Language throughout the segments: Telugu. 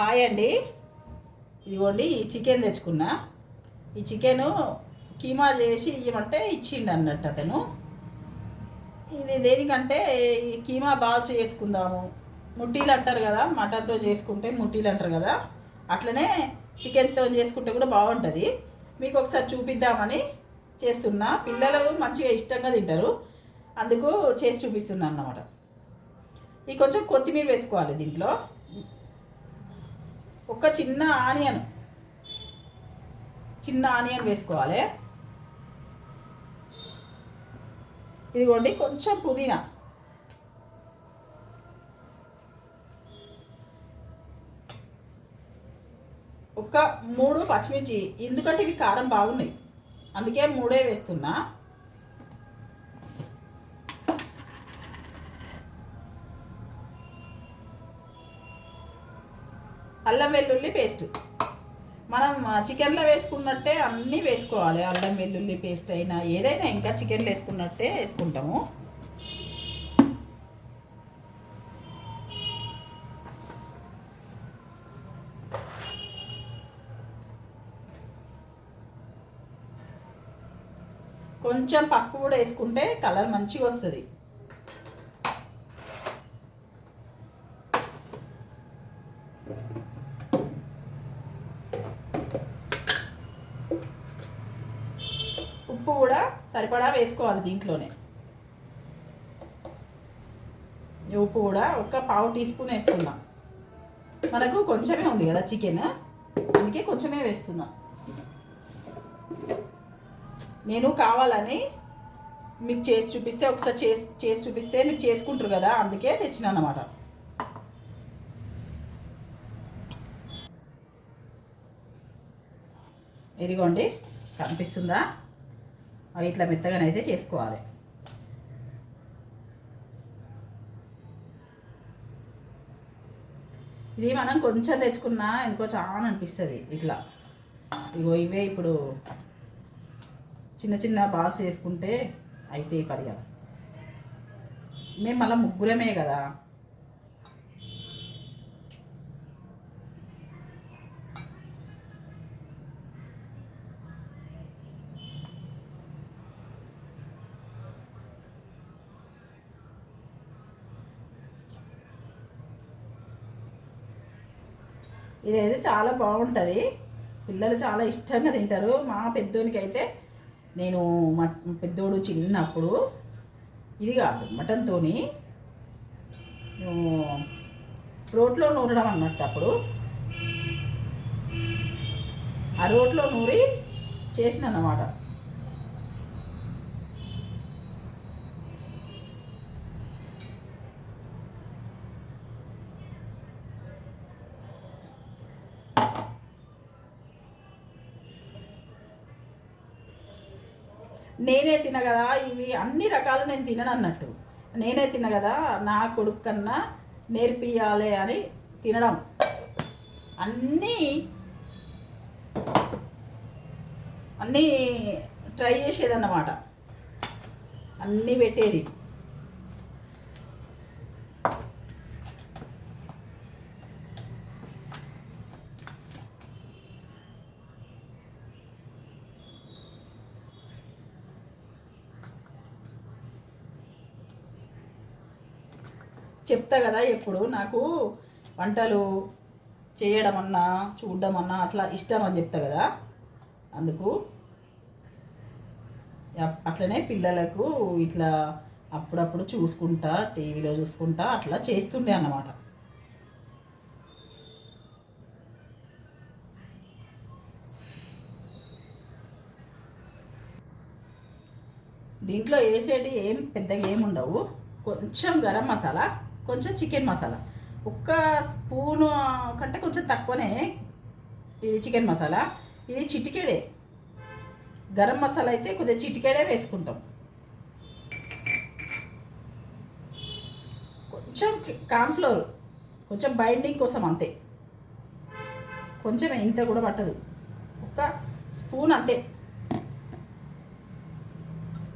హాయ్ అండి. ఇదిగోండి ఈ చికెన్ తెచ్చుకున్నా. ఈ చికెను కీమా చేసి ఇవ్వమంటే ఇచ్చిండు అన్నట్టు అతను. ఇది దేనికంటే ఈ కీమా బాల్స్ చేసుకుందాము. ముట్టీలు అంటారు కదా మటన్తో చేసుకుంటే ముట్టీలు అంటారు కదా అట్లనే చికెన్తో చేసుకుంటే కూడా బాగుంటుంది. మీకు ఒకసారి చూపిద్దామని చేస్తున్నా. పిల్లలు మంచిగా ఇష్టంగా తింటారు. అందుకు చేసి చూపిస్తున్నా అన్నమాట. ఈ కొంచెం కొత్తిమీర వేసుకోవాలి దీంట్లో. ఒక చిన్న ఆనియన్. చిన్న ఆనియన్ వేసుకోవాలి. ఇదిగోండి కొంచెం పుదీనా. ఒక మూడు పచ్చిమిర్చి ఎందుకంటే ఇవి కారం బాగున్నాయి. అందుకే మూడే వేస్తున్నా. అల్లం వెల్లుల్లి పేస్ట్. మనం చికెన్లో వేసుకున్నట్టే అన్నీ వేసుకోవాలి. అల్లం వెల్లుల్లి పేస్ట్ అయినా ఏదైనా ఇంకా చికెన్లో వేసుకున్నట్టే వేసుకుంటాము. కొంచెం పసుపు కూడా వేసుకుంటే కలర్ మంచిగా వస్తుంది ఉప్పు కూడా సరిపడా వేసుకోవాలి దీంట్లోనే. ఉప్పు కూడా ఒక పావు టీ స్పూన్ వేస్తున్నాం. మనకు కొంచెమే ఉంది కదా చికెన్. అందుకే కొంచెమే వేస్తున్నా. నేను కావాలని మీకు చేసి చూపిస్తే ఒకసారి చేసి చేసి చూపిస్తే మీరు చేసుకుంటారు కదా అందుకే తెచ్చిన అన్నమాట. ఇదిగోండి కనిపిస్తుందా? ఇట్లా మెత్తగానైతే చేసుకోవాలి. ఇది మనం కొంచెం తెచ్చుకున్నా ఎందుకో చాలా అనిపిస్తుంది ఇట్లా. ఇగో ఇవే ఇప్పుడు చిన్న చిన్న బాల్స్ వేసుకుంటే అయితే పరిగా మేము మళ్ళీ ముగ్గురమే కదా. ఇదైతే చాలా బాగుంటుంది. పిల్లలు చాలా ఇష్టంగా తింటారు. మా పెద్దోనికి అయితే నేను మా పెద్దోడు చిన్నప్పుడు ఇది కాదు మటన్తోని రోట్లో నూరడం అన్నట్టు అప్పుడు. ఆ రోట్లో నూరి చేసిన అన్నమాట నేనే తిన కదా ఇవి అన్ని రకాలు నేను తినను అన్నట్టు. నేనే తిన కదా నా కొడుకు కన్నా నేర్పియాలి అని తినడం. అన్నీ అన్నీ ట్రై చేసేదన్నమాట. అన్నీ పెట్టేది. చెప్తా కదా ఎప్పుడు నాకు వంటలు చేయడం అన్నా చూడడం అన్నా అట్లా ఇష్టం అని చెప్తా కదా. అందుకు అట్లనే పిల్లలకు ఇట్లా అప్పుడప్పుడు చూసుకుంటా టీవీలో చూసుకుంటా అట్లా చేస్తుండే అన్నమాట. దీంట్లో వేసేటి ఏం పెద్దగా ఏమి ఉండవు. కొంచెం గరం మసాలా కొంచెం చికెన్ మసాలా ఒక్క స్పూను కంటే కొంచెం తక్కువనే. ఇది చికెన్ మసాలా ఇది చిటికెడే. గరం మసాలా అయితే కొద్దిగా చిటికెడే వేసుకుంటాం. కొంచెం కాన్ఫ్లోర్ కొంచెం బైండింగ్ కోసం అంతే. కొంచెం ఇంత కూడా పట్టదు. ఒక స్పూన్ అంతే.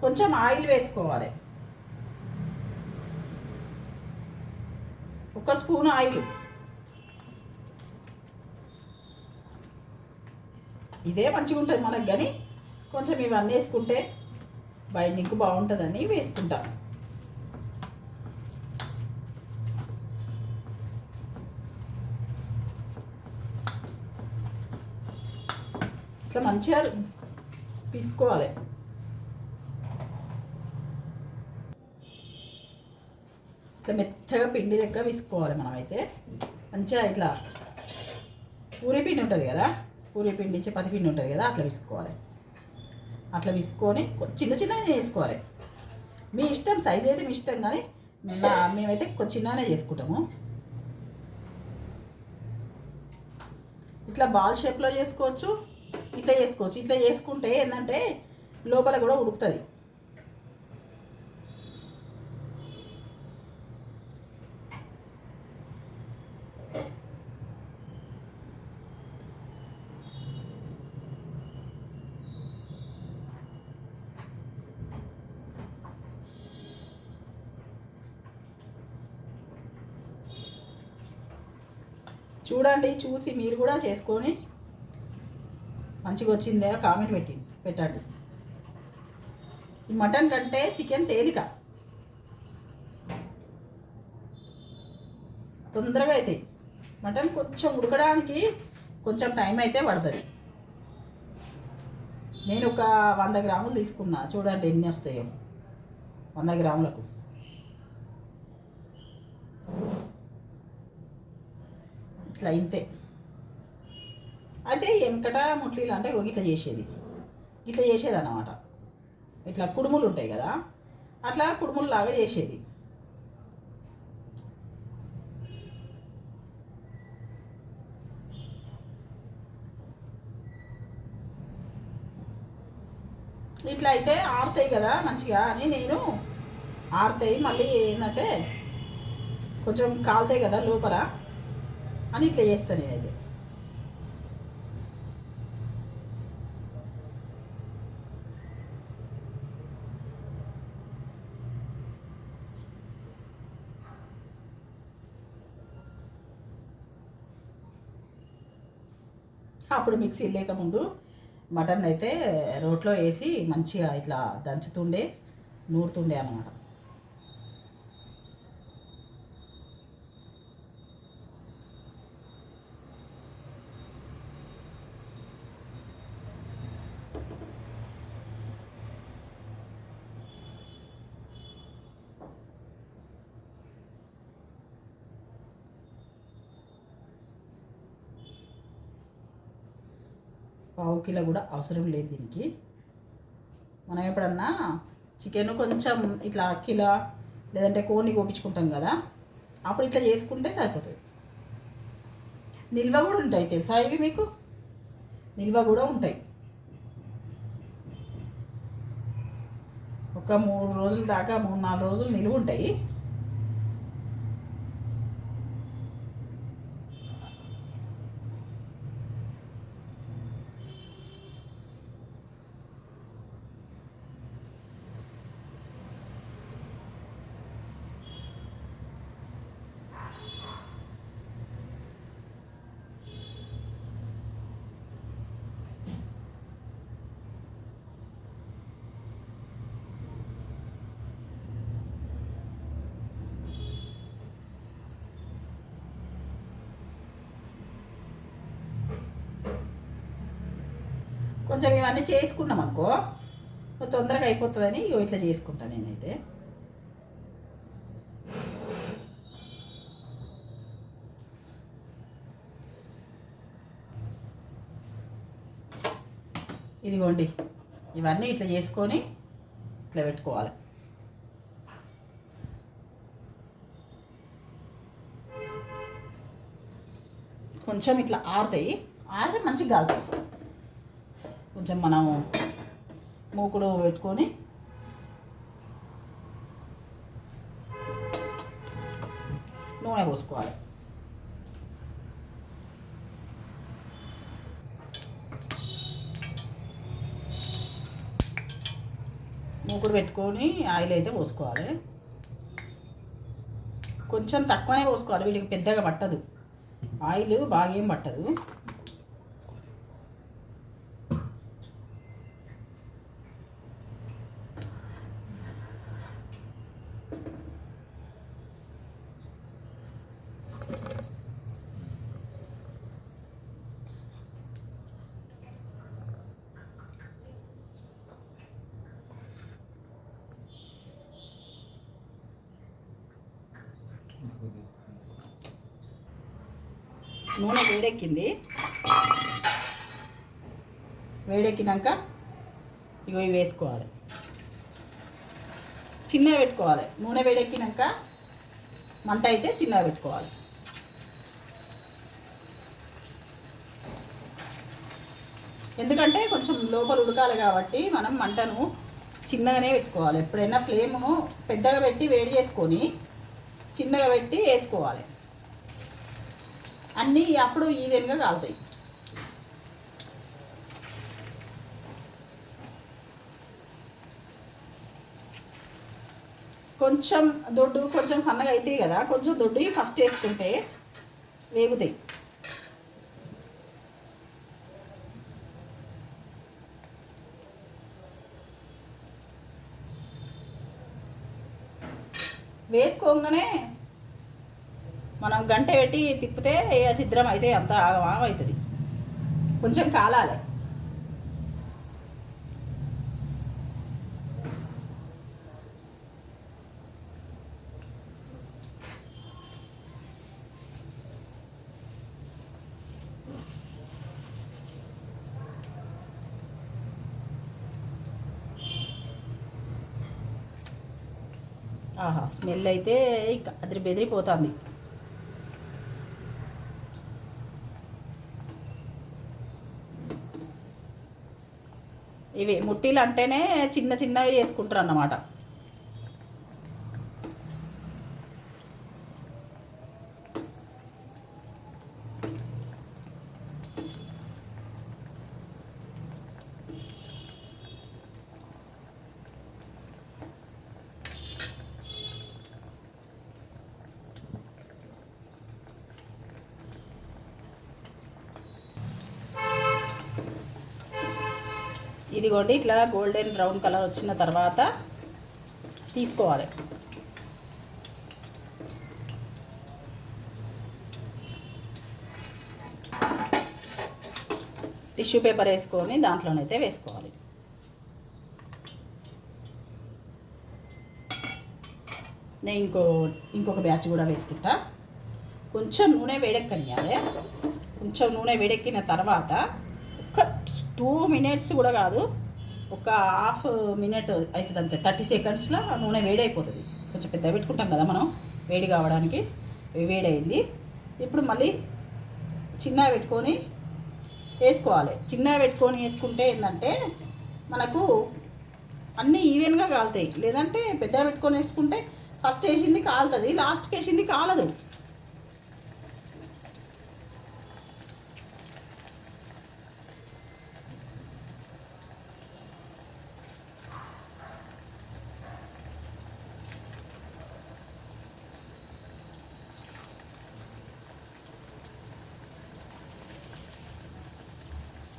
కొంచెం ఆయిల్ వేసుకోవాలి. ఒక్క స్పూన్ ఆయిల్. ఇదే మంచిగా ఉంటుంది మనకు కానీ కొంచెం ఇవన్నీ వేసుకుంటే బైండింగ్ బాగుంటుందని వేసుకుంటాం. ఇట్లా మంచిగా పీసుకోవాలి. ఇట్లా మెత్తగా పిండి లెక్క విసుకోవాలి మనమైతే మంచిగా ఇట్లా పూరి పిండి ఉంటుంది కదా? పూరి పిండి చపాతి పిండి ఉంటుంది కదా? అట్లా విసుకోవాలి. అట్లా విసుకొని చిన్న చిన్నగా చేసుకోవాలి మీ ఇష్టం సైజ్ అయితే మీ ఇష్టం కానీ మేమైతే కొంచెం చిన్నగానే చేసుకుంటాము. ఇట్లా బాల్ షేప్లో చేసుకోవచ్చు ఇట్లా చేసుకోవచ్చు. ఇట్లా చేసుకుంటే ఏంటంటే లోపల కూడా ఉడుకుతుంది. చూడండి చూసి మీరు కూడా చేసుకొని మంచిగా వచ్చిందే కామెంట్ పెట్టి పెట్టండి. ఈ మటన్ కంటే చికెన్ తేలిక. తొందరగా అవుతాయి మటన్ కొంచెం ఉడకడానికి కొంచెం టైం అయితే పడుతుంది. నేను ఒక వంద గ్రాములు తీసుకున్నా చూడండి ఎన్ని వస్తాయో. వంద గ్రాములకు. ఇట్లా ఇంతే. అయితే వెనకట ముట్లీలు అంటే ఇట్లా చేసేది. ఇట్లా చేసేది అన్నమాట ఇట్లా కుడుములు ఉంటాయి కదా అట్లా కుడుములు లాగా చేసేది. ఇట్లా అయితే ఆరుతాయి కదా మంచిగా అని నేను ఆరుతాయి. మళ్ళీ ఏంటంటే కొంచెం కాలుతాయి కదా లోపల. అని ఇట్లా చేస్తాను నేనైతే. అప్పుడు మిక్సీ లేకముందు మటన్ అయితే రోట్లో వేసి మంచిగా ఇట్లా దంచుతుండే నూరుతుండే అన్నమాట. పావు కిలో కూడా అవసరం లేదు దీనికి. మనం ఎప్పుడన్నా చికెన్ కొంచెం ఇట్లా కిలో లేదంటే కోని కోపించుకుంటాం కదా అప్పుడు ఇట్లా చేసుకుంటే సరిపోతుంది. నిల్వ కూడా ఉంటాయి తెలుసా ఇవి మీకు? నిల్వ కూడా ఉంటాయి. ఒక మూడు రోజుల దాకా మూడు నాలుగు రోజులు నిలువ ఉంటాయి. కొంచెం ఇవన్నీ చేసుకున్నాం అనుకో తొందరగా అయిపోతుందని ఇగో ఇట్లా చేసుకుంటాను నేనైతే. ఇదిగోండి ఇవన్నీ ఇట్లా చేసుకొని ఇట్లా పెట్టుకోవాలి. కొంచెం ఇట్లా ఆరుతాయి. ఆరితే మంచిగా కాలుతాయి కొంచెం మనం మూకుడు పెట్టుకొని నూనె పోసుకోవాలి. మూకుడు పెట్టుకొని ఆయిల్ అయితే పోసుకోవాలి. కొంచెం తక్కువనే పోసుకోవాలి వీటికి పెద్దగా పట్టదు. ఆయిల్ బాగా ఏం పట్టదు. నూనె వేడెక్కింది. వేడెక్కినాక ఇగో ఇవి వేసుకోవాలి. చిన్నగా పెట్టుకోవాలి. నూనె వేడెక్కినాక మంట అయితే చిన్నగా పెట్టుకోవాలి. ఎందుకంటే కొంచెం లోపల ఉడకాలి కాబట్టి మనం మంటను చిన్నగానే పెట్టుకోవాలి. ఎప్పుడైనా ఫ్లేమును పెద్దగా పెట్టి వేడి చేసుకొని చిన్నగా పెట్టి వేసుకోవాలి. అన్నీ అప్పుడు ఈవెన్గా కాలుతాయి. కొంచెం దొడ్డు కొంచెం సన్నగా అవుతాయి కదా కొంచెం దొడ్డు ఫస్ట్ వేసుకుంటే వేగుతాయి. వేసుకోగానే మనం గంట పెట్టి తిప్పితే ఏ అయితే అంత ఆగమాగం అవుతుంది. కొంచెం కాలాలి. ఆహా స్మెల్ అయితే అదిరి బెదిరిపోతుంది. ఇవి ముట్టీలు అంటేనే చిన్న చిన్నవి చేసుకుంటారు అన్నమాట ఇదిగోండి ఇట్లా గోల్డెన్ బ్రౌన్ కలర్ వచ్చిన తర్వాత తీసుకోవాలి. టిష్యూ పేపర్ వేసుకొని దాంట్లోనైతే వేసుకోవాలి. నేను ఇంకో ఇంకొక బ్యాచ్ కూడా వేసుకుంటా. కొంచెం నూనె వేడెక్కనియాలి. కొంచెం నూనె వేడెక్కిన తర్వాత టూ మినిట్స్ కూడా కాదు ఒక హాఫ్ మినిట్ అవుతుంది అంతే థర్టీ సెకండ్స్లో నూనె వేడైపోతుంది. కొంచెం పెద్ద పెట్టుకుంటాం కదా మనం వేడి కావడానికి. వేడైంది ఇప్పుడు మళ్ళీ చిన్నగా పెట్టుకొని వేసుకోవాలి. చిన్నగా పెట్టుకొని వేసుకుంటే ఏంటంటే మనకు అన్నీ ఈవెన్గా కాలుతాయి. లేదంటే పెద్దగా పెట్టుకొని వేసుకుంటే ఫస్ట్ వేసింది కాలుతుంది లాస్ట్కి వేసింది కాలదు.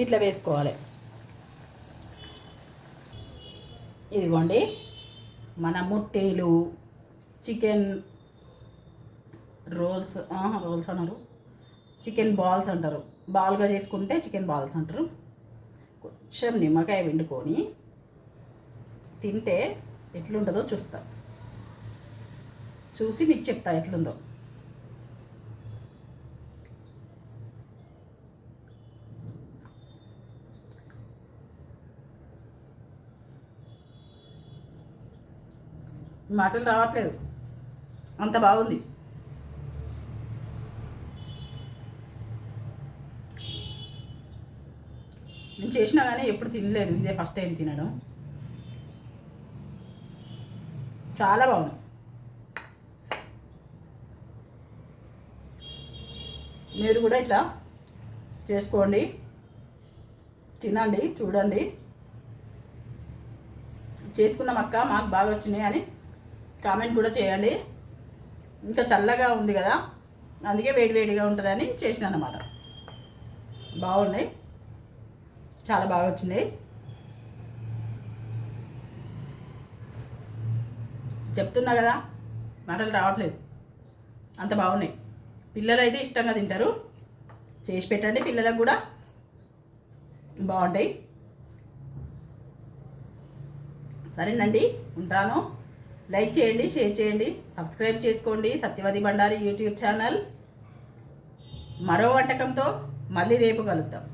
ఇట్లా వేసుకోవాలి. ఇదిగోండి మన ముట్టేలు చికెన్ రోల్స్ రోల్స్ అన్నారు. చికెన్ బాల్స్ అంటారు. బాల్గా చేసుకుంటే చికెన్ బాల్స్ అంటారు. కొంచెం నిమ్మకాయ వండుకొని తింటే ఎట్లుంటుందో చూస్తా. చూసి మీకు చెప్తా ఎట్లుందో. మాటలు రావట్లేదు. అంత బాగుంది. నేను చేసినా కానీ ఎప్పుడు తినలేదు. ఇదే ఫస్ట్ టైం తినడం. చాలా బాగుంది. మీరు కూడా ఇట్లా చేసుకోండి. తినండి చూడండి. చేసుకున్నాం అక్క మాకు బాగా వచ్చినాయి అని కామెంట్ కూడా చేయండి. ఇంకా చల్లగా ఉంది కదా అందుకే వేడి వేడిగా ఉంటుందని చేసిన అన్నమాట బాగున్నాయి. చాలా బాగా వచ్చినాయి చెప్తున్నా కదా మాటలు రావట్లేదు. అంత బాగున్నాయి. పిల్లలు అయితే ఇష్టంగా తింటారు. చేసి పెట్టండి పిల్లలకు కూడా. బాగుంటాయి. సరేనండి ఉంటాను. లైక్ చేయండి షేర్ చేయండి సబ్స్క్రైబ్ చేసుకోండి. Satyavathi Bandari YouTube channel. మరో వంటకంతో మళ్ళీ రేపు కలుద్దాం.